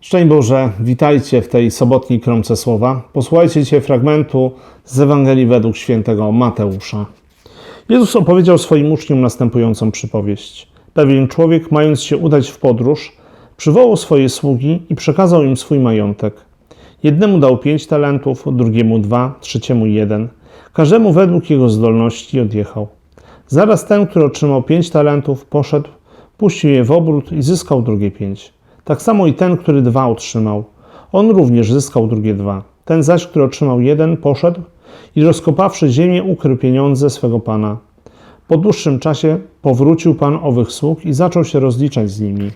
Szczęść Boże, witajcie w tej sobotniej kromce słowa. Posłuchajcie dzisiaj fragmentu z Ewangelii według świętego Mateusza. Jezus opowiedział swoim uczniom następującą przypowieść. Pewien człowiek, mając się udać w podróż, przywołał swoje sługi i przekazał im swój majątek. Jednemu dał pięć talentów, drugiemu dwa, trzeciemu jeden. Każdemu według jego zdolności odjechał. Zaraz ten, który otrzymał pięć talentów, poszedł, puścił je w obrót i zyskał drugie pięć. Tak samo i ten, który dwa otrzymał. On również zyskał drugie dwa. Ten zaś, który otrzymał jeden, poszedł i rozkopawszy ziemię, ukrył pieniądze swego pana. Po dłuższym czasie powrócił pan owych sług i zaczął się rozliczać z nimi.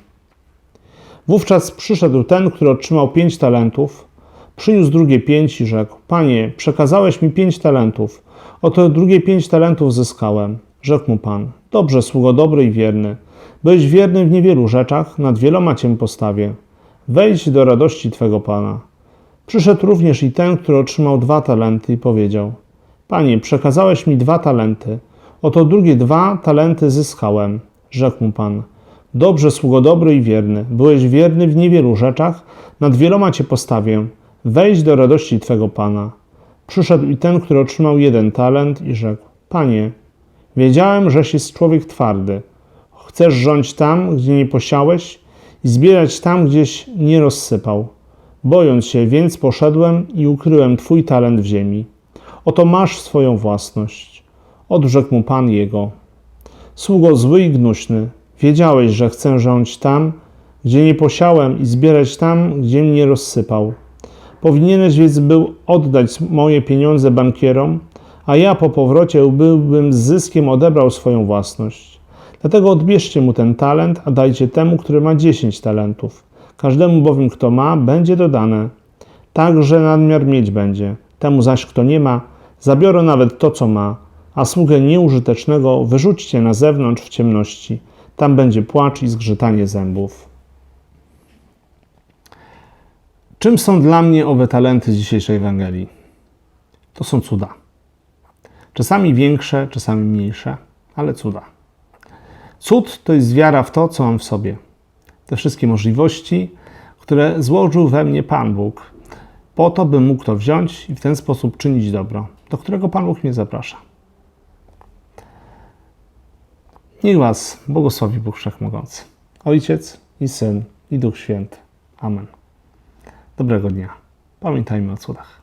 Wówczas przyszedł ten, który otrzymał pięć talentów, przyniósł drugie pięć i rzekł: Panie, przekazałeś mi pięć talentów, oto drugie pięć talentów zyskałem. Rzekł mu pan: Dobrze, sługo dobry i wierny. Byłeś wierny w niewielu rzeczach, nad wieloma cię postawię. Wejdź do radości twego pana. Przyszedł również i ten, który otrzymał dwa talenty i powiedział: Panie, przekazałeś mi dwa talenty, oto drugie dwa talenty zyskałem. Rzekł mu pan: Dobrze, sługo dobry i wierny. Byłeś wierny w niewielu rzeczach, nad wieloma cię postawię. Wejdź do radości twego pana. Przyszedł i ten, który otrzymał jeden talent i rzekł: Panie, wiedziałem, żeś jest człowiek twardy. Chcesz rządź tam, gdzie nie posiałeś i zbierać tam, gdzieś nie rozsypał. Bojąc się, więc poszedłem i ukryłem twój talent w ziemi. Oto masz swoją własność. Odrzekł mu pan jego. Sługo zły i gnuśny, wiedziałeś, że chcę rządź tam, gdzie nie posiałem i zbierać tam, gdzie mnie rozsypał. Powinieneś więc był oddać moje pieniądze bankierom, a ja po powrocie byłbym z zyskiem odebrał swoją własność. Dlatego odbierzcie mu ten talent, a dajcie temu, który ma dziesięć talentów. Każdemu bowiem, kto ma, będzie dodane. Także nadmiar mieć będzie. Temu zaś, kto nie ma, zabiorę nawet to, co ma, a sługę nieużytecznego wyrzućcie na zewnątrz w ciemności. Tam będzie płacz i zgrzytanie zębów. Czym są dla mnie owe talenty z dzisiejszej Ewangelii? To są cuda. Czasami większe, czasami mniejsze, ale cuda. Cud to jest wiara w to, co mam w sobie. Te wszystkie możliwości, które złożył we mnie Pan Bóg, po to, bym mógł to wziąć i w ten sposób czynić dobro, do którego Pan Bóg mnie zaprasza. Niech Was błogosławi Bóg Wszechmogący, Ojciec i Syn i Duch Święty. Amen. Dobrego dnia. Pamiętajmy o cudach.